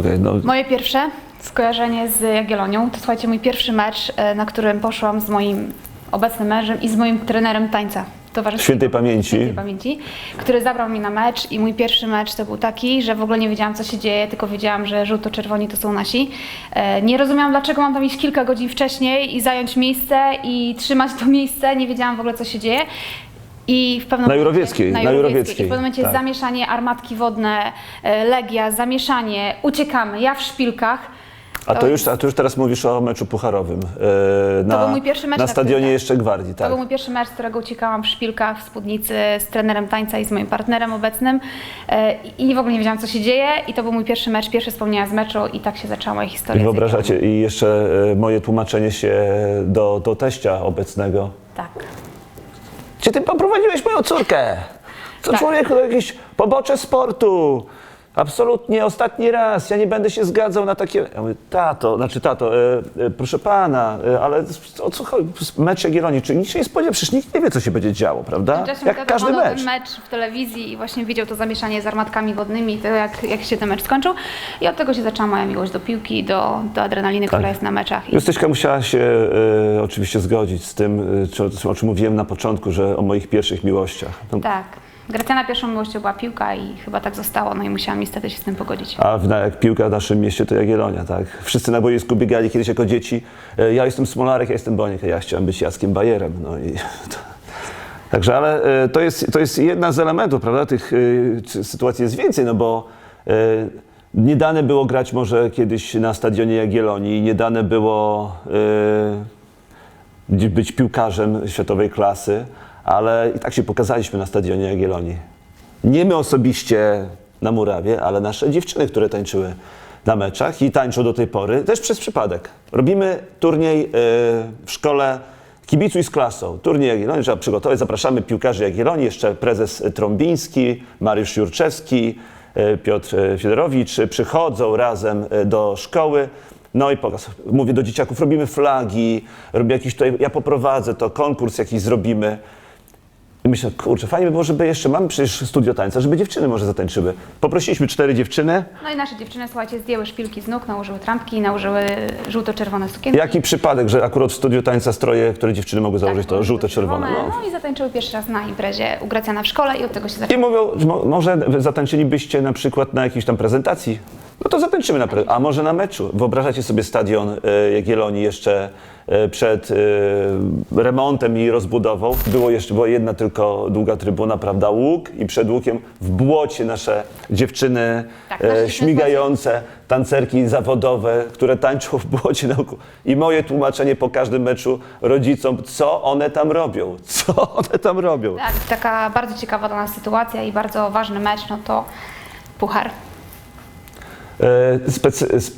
Okej, no Moje pierwsze skojarzenie z Jagiellonią to słuchajcie, mój pierwszy mecz, e, na którym poszłam z moim obecnym mężem i z moim trenerem tańca. towarzyskiego. Świętej pamięci. Świętej pamięci, który zabrał mnie na mecz i mój pierwszy mecz to był taki, że w ogóle nie wiedziałam co się dzieje, tylko wiedziałam, że żółto-czerwoni to są nasi. E, Nie rozumiałam dlaczego mam tam iść kilka godzin wcześniej i zająć miejsce i trzymać to miejsce, nie wiedziałam w ogóle co się dzieje. I w pewnym Na momencie- Jurowieckiej, na na Jurowieckiej. I w pewnym momencie tak. zamieszanie, armatki wodne, e, Legia, zamieszanie, uciekamy, ja w szpilkach. a to już, a to już teraz mówisz o meczu pucharowym. e, Na, był mój pierwszy mecz, na stadionie jeszcze Gwardii, To tak. był mój pierwszy mecz, z którego uciekałam w szpilkach, w spódnicy z trenerem tańca i z moim partnerem obecnym e, i w ogóle nie wiedziałam co się dzieje i to był mój pierwszy mecz, pierwsze wspomnienia z meczu i tak się zaczęła moja I historia. z wyobrażacie, i jeszcze moje tłumaczenie się do, do teścia obecnego. Tak. Czy ty poprowadziłeś moją córkę? To Tak. człowieku jakieś pobocze sportu. Absolutnie ostatni raz. Ja nie będę się zgadzał na takie. Ja mówię, tato, znaczy tato, e, e, proszę pana, e, ale o co chodzi? Mecz Jagiellonii, czy nikt się nie spodziewa? Przecież nikt nie wie, co się będzie działo, prawda? Tymczasem Jak każdy mecz. ten mecz w telewizji i właśnie widział to zamieszanie z armatkami wodnymi, to jak, jak się ten mecz skończył i od tego się zaczęła moja miłość do piłki, do, do adrenaliny, która jest na meczach. I Justyśka musiała się e, oczywiście zgodzić z tym, e, co, o czym mówiłem na początku, że o moich pierwszych miłościach. No, tak. Gracjana pierwszą miłością była piłka i chyba tak zostało, no i musiałam niestety się z tym pogodzić. A w, jak piłka w naszym mieście to Jagiellonia, tak? Wszyscy na boisku biegali kiedyś jako dzieci. E, Ja jestem Smolarek, ja jestem Boniek, a ja chciałem być Jackiem Bajerem. No i to, także, ale e, to jest, to jest jedna z elementów, prawda? Tych e, sytuacji jest więcej, no bo e, nie dane było grać może kiedyś na stadionie Jagiellonii, nie dane było być piłkarzem światowej klasy, ale i tak się pokazaliśmy na stadionie Jagiellonii. Nie my osobiście na murawie, ale nasze dziewczyny, które tańczyły na meczach i tańczą do tej pory, też przez przypadek. Robimy turniej y, w szkole Kibicuj z klasą. Turniej Jagiellonii trzeba przygotować. Zapraszamy piłkarzy Jagiellonii, jeszcze prezes Trąbiński, Mariusz Jurczewski, y, Piotr y, Fiedorowicz przychodzą razem y, do szkoły. No i pokaz. Mówię do dzieciaków, robimy flagi, robię jakiś tutaj, ja poprowadzę to, konkurs jakiś zrobimy. I myślę, kurczę, fajnie by było, żeby jeszcze, mamy przecież studio tańca, żeby dziewczyny może zatańczyły. Poprosiliśmy cztery dziewczyny. No i nasze dziewczyny, słuchajcie, zdjęły szpilki z nóg, nałożyły trampki, nałożyły żółto-czerwone sukienki. Jaki przypadek, że akurat w studiu tańca stroje, które dziewczyny mogły założyć, to żółte, czerwone. No. No i zatańczyły pierwszy raz na imprezie u Gracjana w szkole i od tego się I zaczęło. mówią, że mo- może zatańczylibyście na przykład na jakiejś tam prezentacji. No to zatańczymy na pre- a może na meczu. Wyobrażacie sobie stadion e, Jagiellonii jeszcze przed e, remontem i rozbudową. Było jeszcze była jedna tylko długa trybuna, prawda, łuk i przed łukiem w błocie nasze dziewczyny Tak, nasze e, dziewczyny śmigające, tancerki zawodowe, które tańczą w błocie na łuku. I moje tłumaczenie po każdym meczu rodzicom, co one tam robią, co one tam robią. Tak, taka bardzo ciekawa dla nas sytuacja i bardzo ważny mecz, no to puchar. E, Specy... s-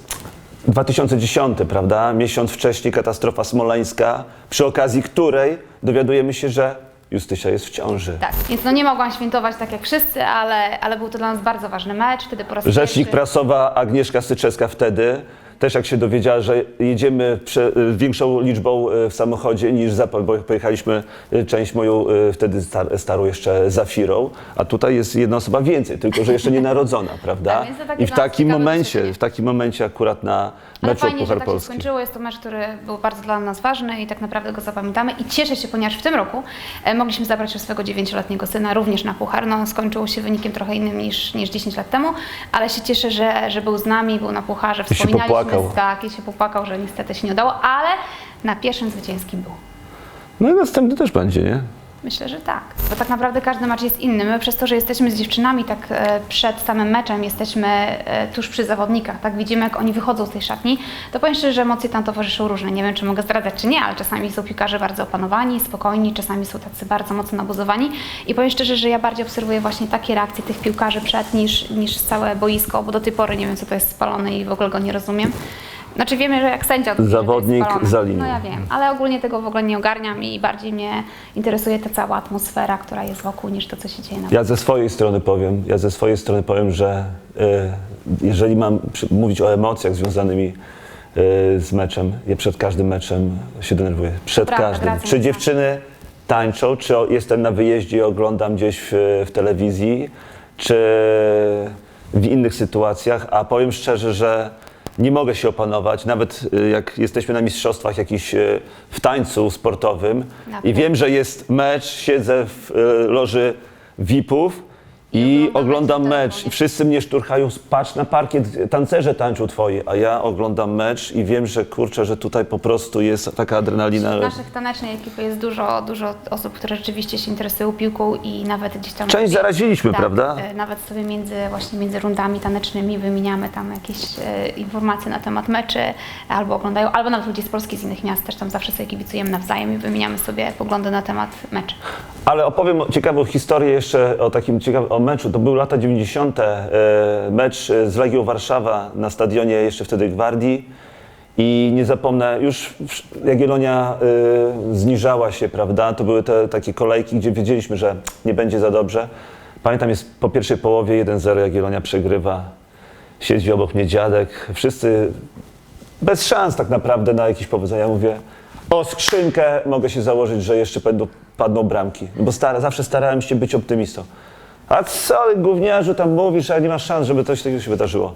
2010, prawda? Miesiąc wcześniej katastrofa smoleńska, przy okazji której dowiadujemy się, że Justysia jest w ciąży. Tak, więc no nie mogłam świętować tak jak wszyscy, ale, ale był to dla nas bardzo ważny mecz, wtedy po raz Rzecznik pierwszy... prasowa Agnieszka Styczewska wtedy też jak się dowiedziała, że jedziemy prze, większą liczbą e, w samochodzie niż za, bo pojechaliśmy e, część moją wtedy star, starą jeszcze Zafirą, a tutaj jest jedna osoba więcej, tylko że jeszcze nie narodzona, prawda? I w takim momencie, w takim momencie akurat na Ale meczu fajnie, że Puchar tak się skończyło. Jest to mecz, który był bardzo dla nas ważny i tak naprawdę go zapamiętamy. I cieszę się, ponieważ w tym roku e, mogliśmy zabrać swojego dziewięcioletniego syna również na puchar. No, skończyło się wynikiem trochę innym niż, niż 10 lat temu, ale się cieszę, że, że był z nami, był na pucharze. Wspominaliśmy, popłakał. tak, i się popłakał, że niestety się nie udało, ale na pierwszym zwycięskim był. No i następny też będzie, nie? Myślę, że tak. Bo tak naprawdę każdy mecz jest inny. My przez to, że jesteśmy z dziewczynami tak e, przed samym meczem, jesteśmy e, tuż przy zawodnikach, tak widzimy jak oni wychodzą z tej szatni, to powiem szczerze, że emocje tam towarzyszą różne. Nie wiem, czy mogę zdradzać, czy nie, ale czasami są piłkarze bardzo opanowani, spokojni, czasami są tacy bardzo mocno nabuzowani i powiem szczerze, że ja bardziej obserwuję właśnie takie reakcje tych piłkarzy przed niż, niż całe boisko, bo do tej pory nie wiem, co to jest spalone i w ogóle go nie rozumiem. Znaczy wiemy, że jak sędzia to Zawodnik jest za linią. No ja wiem, ale ogólnie tego w ogóle nie ogarniam i bardziej mnie interesuje ta cała atmosfera, która jest wokół, niż to, co się dzieje na Ja ze swojej strony powiem, ja ze swojej strony powiem, że y, jeżeli mam przy, mówić o emocjach związanymi y, z meczem, ja przed każdym meczem się denerwuję. Przed Prawda, każdym. Czy dziewczyny tańczą, czy o, jestem na wyjeździe i oglądam gdzieś w, w telewizji, czy w innych sytuacjach, a powiem szczerze, że nie mogę się opanować, nawet y, jak jesteśmy na mistrzostwach jakichś y, w tańcu sportowym i wiem, że jest mecz, siedzę w y, loży VIP-ów i oglądam mecz i wszyscy mnie szturchają, patrz na parkiet, tancerze tańczą twoi, a ja oglądam mecz i wiem, że kurczę, że tutaj po prostu jest taka adrenalina. W naszych tanecznej ekipy jest dużo, dużo osób, które rzeczywiście się interesują piłką i nawet gdzieś tam... Część zaraziliśmy, tak, prawda? e, Nawet sobie między, właśnie między rundami tanecznymi wymieniamy tam jakieś e, informacje na temat meczy, albo oglądają, albo nawet ludzie z Polski, z innych miast też tam zawsze sobie kibicujemy nawzajem i wymieniamy sobie poglądy na temat meczy. Ale opowiem ciekawą historię jeszcze o takim ciekawym o meczu. To były lata 90. e, mecz e, z Legią Warszawa na stadionie jeszcze wtedy Gwardii. I nie zapomnę, już Jagiellonia e, zniżała się, prawda? To były te takie kolejki, gdzie wiedzieliśmy, że nie będzie za dobrze. Pamiętam, jest po pierwszej połowie 1-0 Jagiellonia przegrywa. Siedzi obok mnie dziadek. Wszyscy bez szans tak naprawdę na jakieś powodzenia. Ja mówię, o skrzynkę mogę się założyć, że jeszcze będą, padną bramki. No Bo stara, zawsze starałem się być optymistą. A co, gówniarzu, tam mówisz, a nie ma szans, żeby coś takiego się wydarzyło.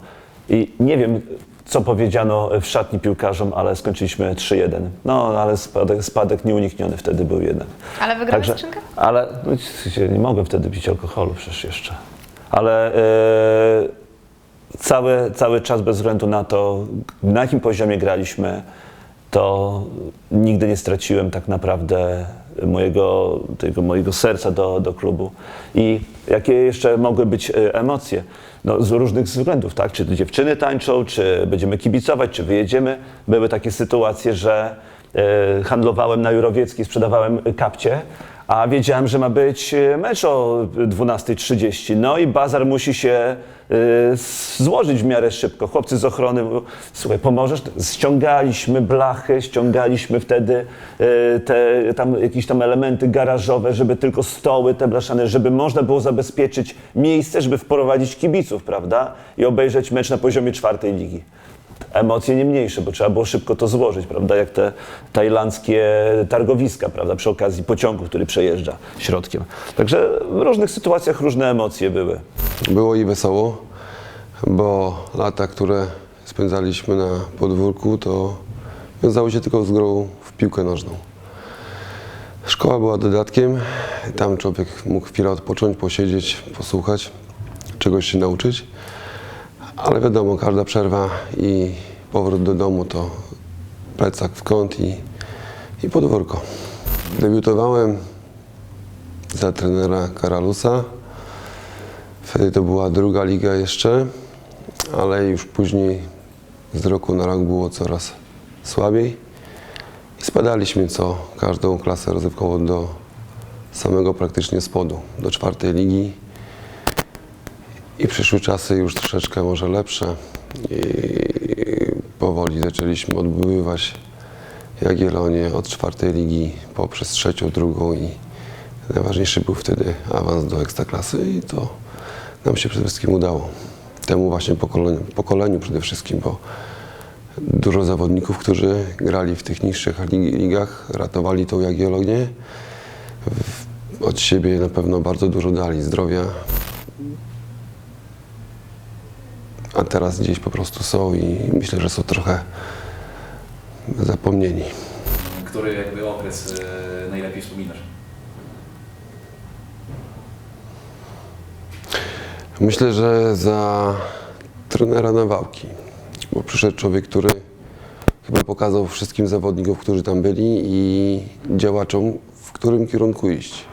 I nie wiem, co powiedziano w szatni piłkarzom, ale skończyliśmy 3-1. No, ale spadek, spadek nieunikniony wtedy był jednak. Ale wygrałeś skrzynkę? Ale no, nie mogłem wtedy pić alkoholu przecież jeszcze. Ale e, cały, cały czas bez względu na to, na jakim poziomie graliśmy, to nigdy nie straciłem tak naprawdę mojego, tego mojego serca do, do klubu. I jakie jeszcze mogły być e, emocje? No, z różnych względów, tak? Czy dziewczyny tańczą, czy będziemy kibicować, czy wyjedziemy. Były takie sytuacje, że e, handlowałem na Jurowieckiej, sprzedawałem kapcie, a wiedziałem, że ma być e, mecz o 12.30. No i bazar musi się y, złożyć w miarę szybko. Chłopcy z ochrony, słuchaj, pomożesz? Ściągaliśmy blachy, ściągaliśmy wtedy y, te tam jakieś tam elementy garażowe, żeby tylko stoły te blaszane, żeby można było zabezpieczyć miejsce, żeby wprowadzić kibiców, prawda? I obejrzeć mecz na poziomie czwartej ligi emocje nie mniejsze, bo trzeba było szybko to złożyć, prawda, jak te tajlandzkie targowiska, prawda, przy okazji pociągu, który przejeżdża środkiem. Także w różnych sytuacjach różne emocje były. Było i wesoło, bo lata, które spędzaliśmy na podwórku, to wiązały się tylko z grą w piłkę nożną. Szkoła była dodatkiem, tam człowiek mógł chwilę odpocząć, posiedzieć, posłuchać, czegoś się nauczyć, ale wiadomo, każda przerwa i powrót do domu to plecak w kąt i, i podwórko. Debiutowałem za trenera Karalusa. Wtedy to była druga liga jeszcze, ale już później z roku na rok było coraz słabiej. I spadaliśmy co każdą klasę rozrywkową do samego praktycznie spodu, do czwartej ligi. I przyszły czasy już troszeczkę może lepsze. I powoli zaczęliśmy odbywać Jagiellonię od czwartej ligi poprzez trzecią, drugą i najważniejszy był wtedy awans do ekstraklasy i to nam się przede wszystkim udało. Temu właśnie pokoleniu, pokoleniu przede wszystkim, bo dużo zawodników, którzy grali w tych niższych lig- ligach, ratowali tą Jagiellonię. Od siebie na pewno bardzo dużo dali zdrowia. A teraz gdzieś po prostu są i myślę, że są trochę zapomnieni. Który jakby okres e, najlepiej wspominasz? Myślę, że za trenera Nawałki, bo przyszedł człowiek, który chyba pokazał wszystkim zawodnikom, którzy tam byli i działaczom, w którym kierunku iść.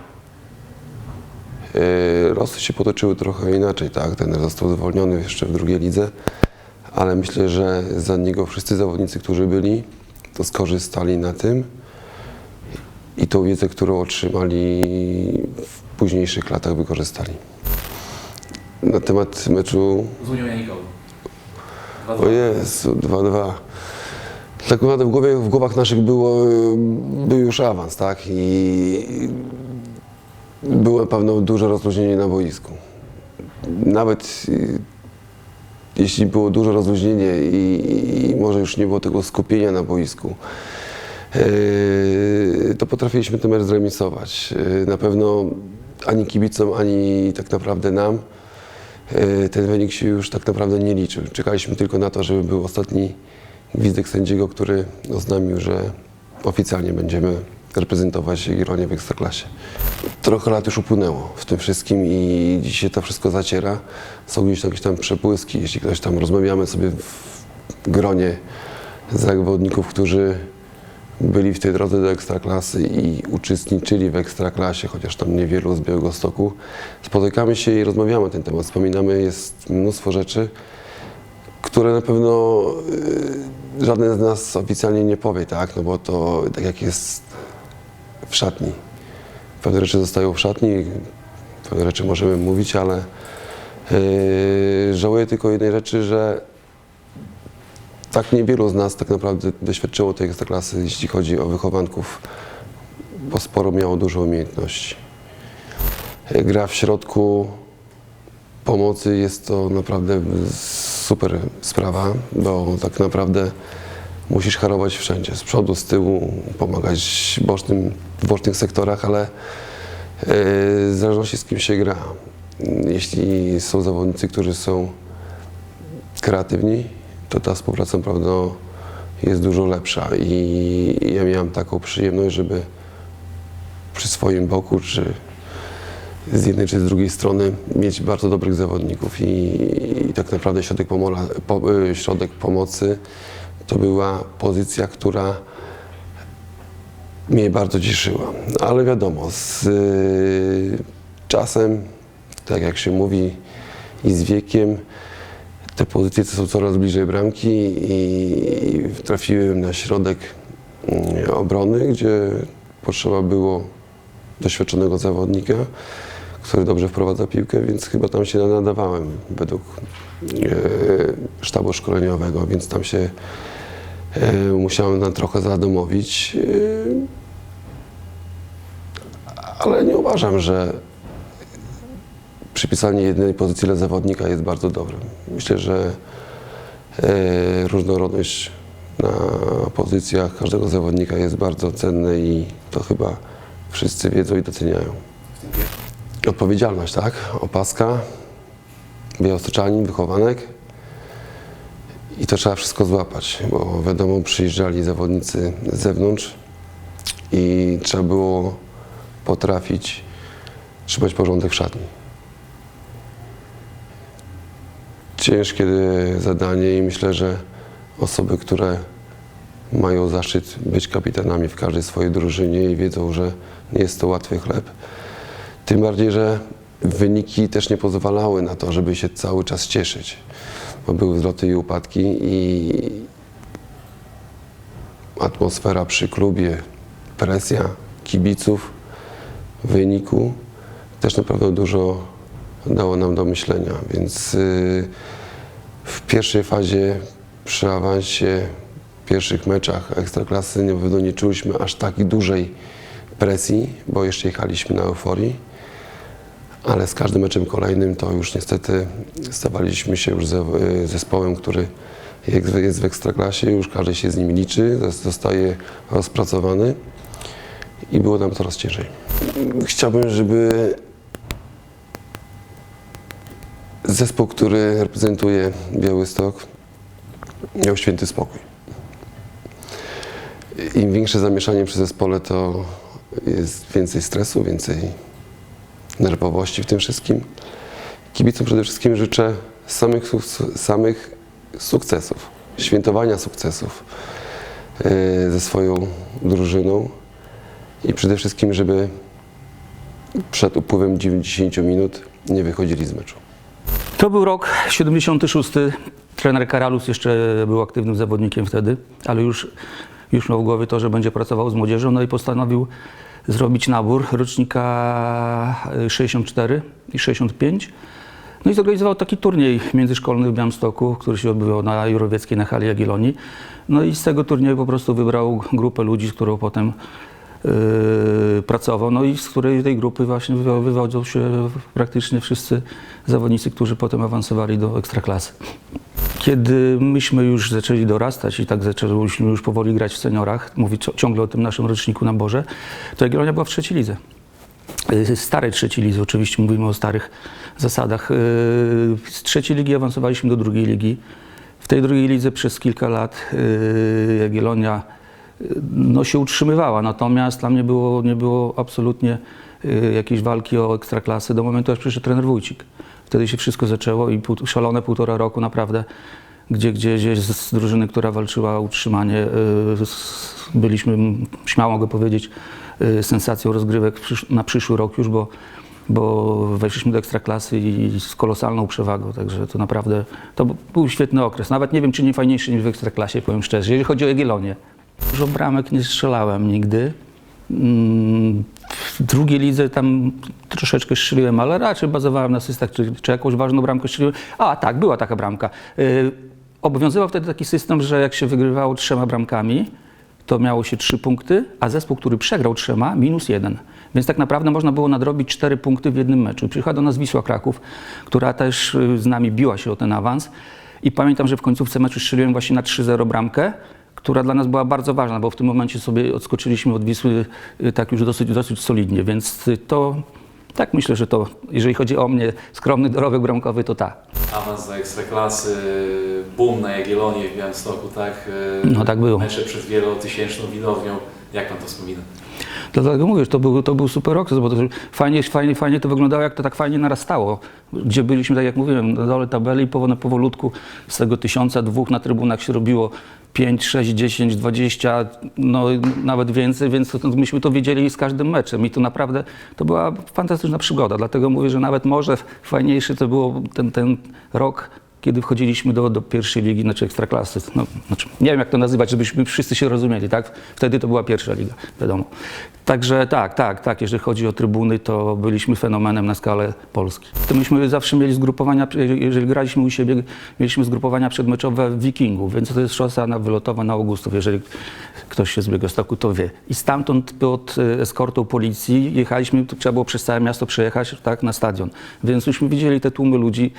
Yy, Losy się potoczyły trochę inaczej, tak? Ten został zwolniony jeszcze w drugiej lidze, ale myślę, że za niego wszyscy zawodnicy, którzy byli, to skorzystali na tym i tą wiedzę, którą otrzymali w późniejszych latach wykorzystali. Na temat meczu Z Unią Janikowy. o Jezu, 2-2. Tak naprawdę w, głowie, w głowach naszych było, był już awans, tak? I było pewno duże rozluźnienie na boisku. Nawet y, jeśli było duże rozluźnienie i, i może już nie było tego skupienia na boisku, yy, to potrafiliśmy ten mecz zremisować. Yy, Na pewno ani kibicom, ani tak naprawdę nam ten wynik się już tak naprawdę nie liczył. Czekaliśmy tylko na to, żeby był ostatni gwizdek sędziego, który oznamił, że oficjalnie będziemy reprezentować Jagiellonię w Ekstraklasie. Trochę lat już upłynęło w tym wszystkim i dzisiaj to wszystko zaciera. Są gdzieś tam jakieś tam przepłyski, jeśli ktoś tam rozmawiamy sobie w gronie zawodników, którzy byli w tej drodze do Ekstraklasy i uczestniczyli w Ekstraklasie, chociaż tam niewielu z Białegostoku. Spotykamy się i rozmawiamy na ten temat, wspominamy, jest mnóstwo rzeczy, które na pewno y, żaden z nas oficjalnie nie powie, tak? No bo to tak jak jest w szatni. Pewne rzeczy zostają w szatni, pewne rzeczy możemy mówić, ale yy, żałuję tylko jednej rzeczy, że tak niewielu z nas tak naprawdę doświadczyło tej ekstraklasy, jeśli chodzi o wychowanków, bo sporo miało dużo umiejętności. Gra w środku pomocy jest to naprawdę super sprawa, bo tak naprawdę musisz harować wszędzie, z przodu, z tyłu, pomagać bocznym, w bocznych sektorach, ale yy, w zależności z kim się gra. Jeśli są zawodnicy, którzy są kreatywni, to ta współpraca naprawdę jest dużo lepsza i ja miałem taką przyjemność, żeby przy swoim boku, czy z jednej czy z drugiej strony mieć bardzo dobrych zawodników i, i tak naprawdę środek, pomola, po, y, środek pomocy to była pozycja, która mnie bardzo cieszyła. Ale wiadomo, z y, czasem, tak jak się mówi, i z wiekiem, te pozycje są coraz bliżej bramki i, trafiłem na środek mm, obrony, gdzie potrzeba było doświadczonego zawodnika, który dobrze wprowadza piłkę, więc chyba tam się nadawałem według e, sztabu szkoleniowego, więc tam się musiałem na trochę zadomowić. E, ale nie uważam, że przypisanie jednej pozycji dla zawodnika jest bardzo dobre. Myślę, że e, różnorodność na pozycjach każdego zawodnika jest bardzo cenne i to chyba wszyscy wiedzą i doceniają. Odpowiedzialność, tak? Opaska, białostoczanin, wychowanek. I to trzeba wszystko złapać, bo wiadomo, przyjeżdżali zawodnicy z zewnątrz i trzeba było potrafić trzymać porządek w szatni. Ciężkie zadanie i myślę, że osoby, które mają zaszczyt być kapitanami w każdej swojej drużynie i wiedzą, że nie jest to łatwy chleb. Tym bardziej, że wyniki też nie pozwalały na to, żeby się cały czas cieszyć, bo były wzloty i upadki i atmosfera przy klubie, presja kibiców, wyniku też naprawdę dużo dało nam do myślenia, więc yy, w pierwszej fazie przy awansie, w pierwszych meczach Ekstraklasy na pewno nie czuliśmy aż takiej dużej presji, bo jeszcze jechaliśmy na euforii, ale z każdym meczem kolejnym to już niestety stawaliśmy się już y, zespołem, który jest w Ekstraklasie, już każdy się z nim liczy, zostaje rozpracowany i było nam coraz ciężej. Chciałbym, żeby zespół, który reprezentuje Białystok, miał święty spokój. Im większe zamieszanie przy zespole, to jest więcej stresu, więcej nerwowości w tym wszystkim. Kibicom przede wszystkim życzę samych, samych sukcesów, świętowania sukcesów yy, ze swoją drużyną i przede wszystkim, żeby przed upływem 90 minut nie wychodzili z meczu. To był rok 76. Trener Karalus jeszcze był aktywnym zawodnikiem wtedy, ale już, już miał w głowie to, że będzie pracował z młodzieżą, no i postanowił zrobić nabór rocznika y, 64 i 65. No i zorganizował taki turniej międzyszkolny w Białymstoku, który się odbywał na Jurowieckiej na hali Jagiellonii. No i z tego turnieju po prostu wybrał grupę ludzi, z którą potem yy, pracował, no i z której tej grupy właśnie wywo- wywodzą się praktycznie wszyscy zawodnicy, którzy potem awansowali do ekstraklasy. Kiedy myśmy już zaczęli dorastać i tak zaczęliśmy już powoli grać w seniorach, mówię cio- ciągle o tym naszym roczniku naborze, to Jagiellonia była w trzeciej lidze. Y, Starej trzeciej lidze, oczywiście mówimy o starych zasadach. Y, Z trzeciej ligi awansowaliśmy do drugiej ligi. W tej drugiej lidze przez kilka lat y, Jagiellonia no, się utrzymywała, natomiast tam nie było, nie było absolutnie jakiejś walki o ekstraklasy do momentu, aż przyszedł trener Wójcik. Wtedy się wszystko zaczęło i pół, szalone półtora roku naprawdę, gdzie, gdzie, gdzie z drużyny, która walczyła o utrzymanie, y, byliśmy, śmiało mogę powiedzieć, y, sensacją rozgrywek na przyszły rok już, bo, bo weszliśmy do ekstraklasy i z kolosalną przewagą, także to naprawdę to był świetny okres. Nawet nie wiem, czy nie fajniejszy niż w ekstraklasie, powiem szczerze, jeżeli chodzi o Jagiellonię. Dużo bramek nie strzelałem nigdy. W drugiej lidze tam troszeczkę strzeliłem, ale raczej bazowałem na asystach, czy, czy jakąś ważną bramkę strzeliłem. A tak, była taka bramka. Y, Obowiązywał wtedy taki system, że jak się wygrywało trzema bramkami, to miało się trzy punkty, a zespół, który przegrał trzema, minus jeden. Więc tak naprawdę można było nadrobić cztery punkty w jednym meczu. Przyjechała do nas Wisła Kraków, która też y, z nami biła się o ten awans. I pamiętam, że w końcówce meczu strzeliłem właśnie na 3-0 bramkę, która dla nas była bardzo ważna, bo w tym momencie sobie odskoczyliśmy od Wisły y, tak już dosyć, dosyć solidnie. Więc y, to, tak myślę, że to, jeżeli chodzi o mnie, skromny dorobek bramkowy, to tak. Awans do Ekstraklasy, boom na Jagiellonii w Białymstoku, tak? E, No tak było. Mecze przed wielotysięczną widownią. Jak Pan to wspomina? Dlatego mówię, że to był, to był super okres, bo to fajnie, fajnie, fajnie to wyglądało, jak to tak fajnie narastało. Gdzie byliśmy, tak jak mówiłem, na dole tabeli, powoli, powolutku z tego tysiąca, dwóch na trybunach się robiło 5, 6, 10, 20, no nawet więcej, więc to myśmy to wiedzieli z każdym meczem i to naprawdę to była fantastyczna przygoda. Dlatego mówię, że nawet może fajniejszy to było ten, ten rok, kiedy wchodziliśmy do, do pierwszej ligi, znaczy ekstraklasy. No, znaczy, nie wiem jak to nazywać, żebyśmy wszyscy się rozumieli, tak? Wtedy to była pierwsza liga, wiadomo. Także tak, tak, tak, jeżeli chodzi o trybuny, to byliśmy fenomenem na skalę Polski. To myśmy zawsze mieli zgrupowania, jeżeli graliśmy u siebie, mieliśmy zgrupowania przedmeczowe w Wikingów, więc to jest szosa na, wylotowa na Augustów, jeżeli ktoś się z Białegostoku to wie. I stamtąd pod e, eskortą policji jechaliśmy, trzeba było przez całe miasto przejechać, tak, na stadion. Więc myśmy widzieli te tłumy ludzi,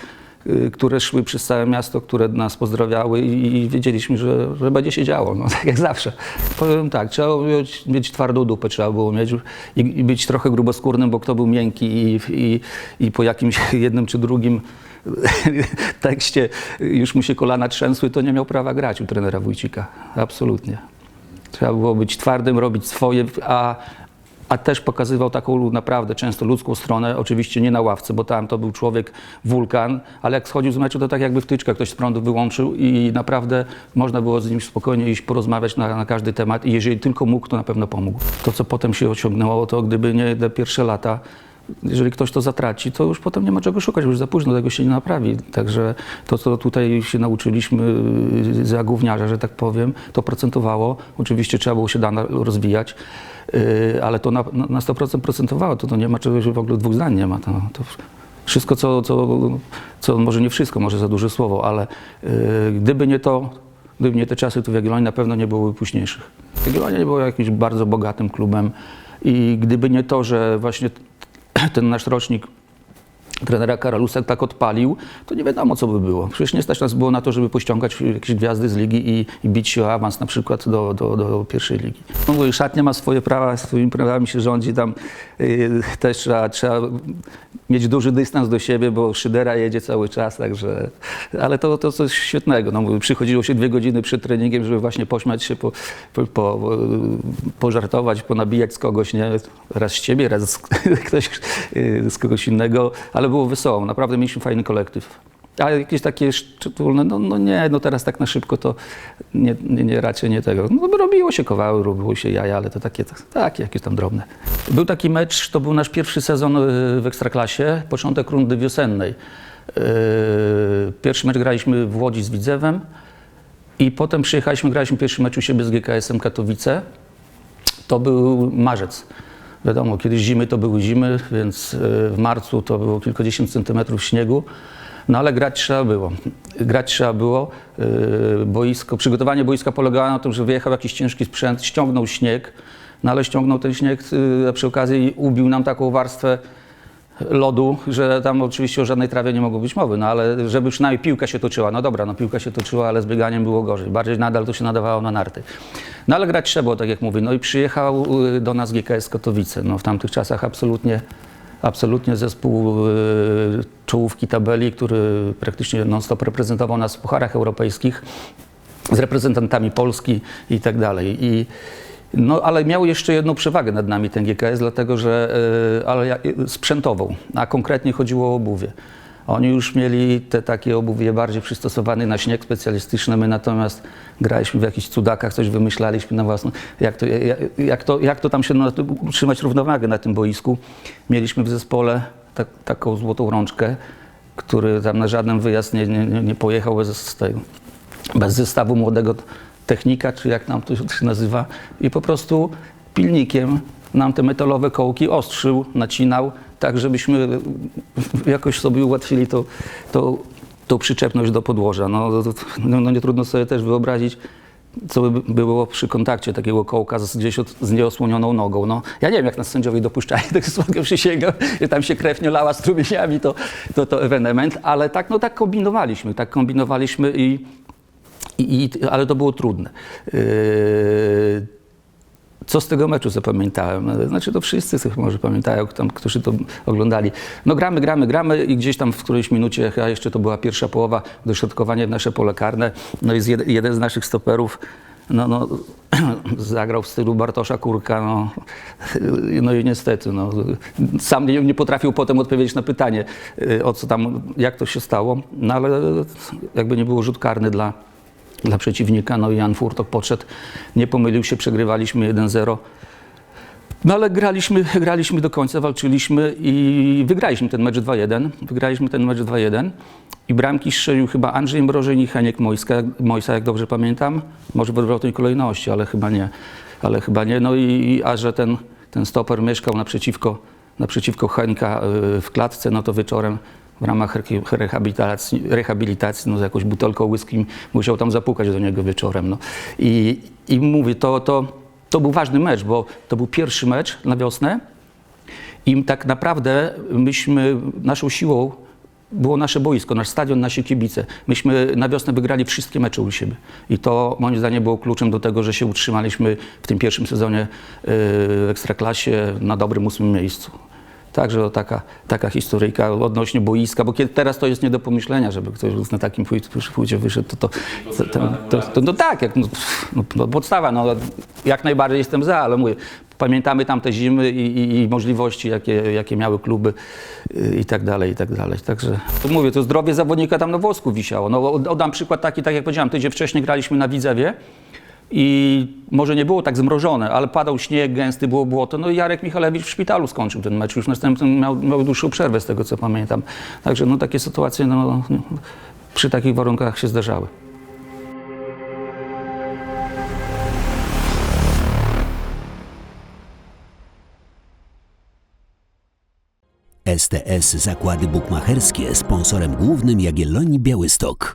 które szły przez całe miasto, które nas pozdrawiały i, wiedzieliśmy, że, że będzie się działo, no, tak jak zawsze. Powiem tak, trzeba mieć, mieć twardą dupę, trzeba było mieć i, i być trochę gruboskórnym, bo kto był miękki i, i, i po jakimś jednym czy drugim tekście już mu się kolana trzęsły, to nie miał prawa grać u trenera Wójcika. Absolutnie. Trzeba było być twardym, robić swoje, a, a też pokazywał taką naprawdę często ludzką stronę, oczywiście nie na ławce, bo tam to był człowiek wulkan, ale jak schodził z meczu, to tak jakby wtyczkę ktoś z prądu wyłączył i naprawdę można było z nim spokojnie iść porozmawiać na, na każdy temat i jeżeli tylko mógł, to na pewno pomógł. To, co potem się osiągnęło, to gdyby nie te pierwsze lata, jeżeli ktoś to zatraci, to już potem nie ma czego szukać, już za późno, tego się nie naprawi. Także to, co tutaj się nauczyliśmy y, za gówniarza, że tak powiem, to procentowało. Oczywiście trzeba było się dane rozwijać, y, ale to na, na 100% procentowało, to, to nie ma czegoś, w ogóle dwóch zdań nie ma. To, to wszystko, co, co, co, może nie wszystko, może za duże słowo, ale y, gdyby nie to, gdyby nie te czasy, to w Jagiellonii na pewno nie byłoby późniejszych. Jagiellonia nie była jakimś bardzo bogatym klubem i gdyby nie to, że właśnie ten nasz rocznik trenera Karalusa tak odpalił, to nie wiadomo, co by było. Przecież nie stać nas było na to, żeby pościągać jakieś gwiazdy z ligi i, i bić się o awans na przykład do, do, do pierwszej ligi. No szatnia ma swoje prawa, swoimi prawami się rządzi, tam yy, też trzeba, trzeba mieć duży dystans do siebie, bo Szydera jedzie cały czas, także... Ale to, to coś świetnego. No, przychodziło się dwie godziny przed treningiem, żeby właśnie pośmiać się, po, po, po, pożartować, ponabijać z kogoś, nie? Raz z ciebie, raz z, ktoś yy, z kogoś innego, ale było wesoło. Naprawdę mieliśmy fajny kolektyw. A jakieś takie szczególne, no, no nie, no teraz tak na szybko to nie, nie, nie raczej nie tego. No robiło się kowały, robiło się jaja, ale to takie, takie jakieś tam drobne. Był taki mecz, to był nasz pierwszy sezon y, w Ekstraklasie, początek rundy wiosennej. Y, Pierwszy mecz graliśmy w Łodzi z Widzewem i potem przyjechaliśmy, graliśmy pierwszy mecz u siebie z GKS-em Katowice. To był marzec. Wiadomo, kiedyś zimy to były zimy, więc y, w marcu to było kilkadziesiąt centymetrów śniegu. No ale grać trzeba było. Grać trzeba było. Y, Boisko, przygotowanie boiska polegało na tym, że wyjechał jakiś ciężki sprzęt, ściągnął śnieg, no ale ściągnął ten śnieg, y, a przy okazji ubił nam taką warstwę lodu, że tam oczywiście o żadnej trawie nie mogło być mowy, no ale żeby przynajmniej piłka się toczyła. No dobra, no piłka się toczyła, ale z bieganiem było gorzej. Bardziej nadal to się nadawało na narty. No ale grać trzeba było, tak jak mówię. No i przyjechał y, do nas GKS Katowice. No w tamtych czasach absolutnie, absolutnie zespół y, czołówki tabeli, który praktycznie non-stop reprezentował nas w pucharach europejskich z reprezentantami Polski i tak dalej. I, no, ale miał jeszcze jedną przewagę nad nami ten GKS, dlatego że e, ale sprzętową, a konkretnie chodziło o obuwie. Oni już mieli te takie obuwie bardziej przystosowane na śnieg specjalistyczne, my natomiast graliśmy w jakichś cudakach, coś wymyślaliśmy na własną, jak to, jak, to, jak to tam się utrzymać równowagę na tym boisku. Mieliśmy w zespole tak, taką złotą rączkę, który tam na żaden wyjazd nie, nie- nie pojechał bez tego bez zestawu młodego technika, czy jak nam to się nazywa, i po prostu pilnikiem nam te metalowe kołki ostrzył, nacinał, tak żebyśmy jakoś sobie ułatwili to, to, tą przyczepność do podłoża. No, no, no nie trudno sobie też wyobrazić, co by było przy kontakcie takiego kołka z, gdzieś od, z nieosłonioną nogą. No, ja nie wiem, jak nas sędziowie dopuszczali, tak słodko przysięgam, że tam się krew nie lała strumieniami, to, to, to ewenement, ale tak, no, tak kombinowaliśmy, tak kombinowaliśmy i i, i, ale to było trudne. Yy, co z tego meczu zapamiętałem? Znaczy to wszyscy sobie może pamiętają, tam, którzy to oglądali. No gramy, gramy, gramy i gdzieś tam w którejś minucie, a jeszcze to była pierwsza połowa, dośrodkowanie w nasze pole karne. No i jed, jeden z naszych stoperów no, no, zagrał w stylu Bartosza Kurka. No, no i niestety, no, sam nie, nie potrafił potem odpowiedzieć na pytanie, y, o co tam, jak to się stało. No ale jakby nie było rzut karny dla, dla przeciwnika. No i Jan Furtok podszedł, nie pomylił się, przegrywaliśmy 1-0. No ale graliśmy, graliśmy do końca, walczyliśmy i wygraliśmy ten mecz 2-1. Wygraliśmy ten mecz 2-1 i bramki strzelił chyba Andrzej Mrożeń i Heniek Mojska, Mojsa, jak dobrze pamiętam. Może w odwrotnej kolejności, ale chyba nie. Ale chyba nie. No i a że ten, ten stoper mieszkał naprzeciwko, naprzeciwko Henka y, w klatce, no to wieczorem w ramach re- rehabilitacji, rehabilitacji no z jakąś butelką whisky musiał tam zapukać do niego wieczorem. No. I, I mówię, to, to, to był ważny mecz, bo to był pierwszy mecz na wiosnę i tak naprawdę myśmy, naszą siłą było nasze boisko, nasz stadion, nasi kibice. Myśmy na wiosnę wygrali wszystkie mecze u siebie. I to moim zdaniem było kluczem do tego, że się utrzymaliśmy w tym pierwszym sezonie yy, w Ekstraklasie na dobrym ósmym miejscu. Także to taka, taka historyjka odnośnie boiska, bo kiedy, teraz to jest nie do pomyślenia, żeby ktoś na takim płcie wyszedł, to, to, to, to, no tak, jak, no, no, no, podstawa, no, jak najbardziej jestem za, ale mówię, pamiętamy tamte zimy i, i, i możliwości, jakie, jakie miały kluby y, i tak dalej, i tak dalej. Także to mówię, to zdrowie zawodnika tam na włosku wisiało. No, od- oddam przykład taki, tak jak powiedziałem, tydzień wcześniej graliśmy na Widzewie, i może nie było tak zmrożone, ale padał śnieg gęsty, było błoto. No i Jarek Michalewicz w szpitalu skończył ten mecz. Już następnym miał, miał dłuższą przerwę, z tego co pamiętam. Także no, takie sytuacje no, przy takich warunkach się zdarzały. STS Zakłady Bukmacherskie sponsorem głównym Jagiellonii Białystok.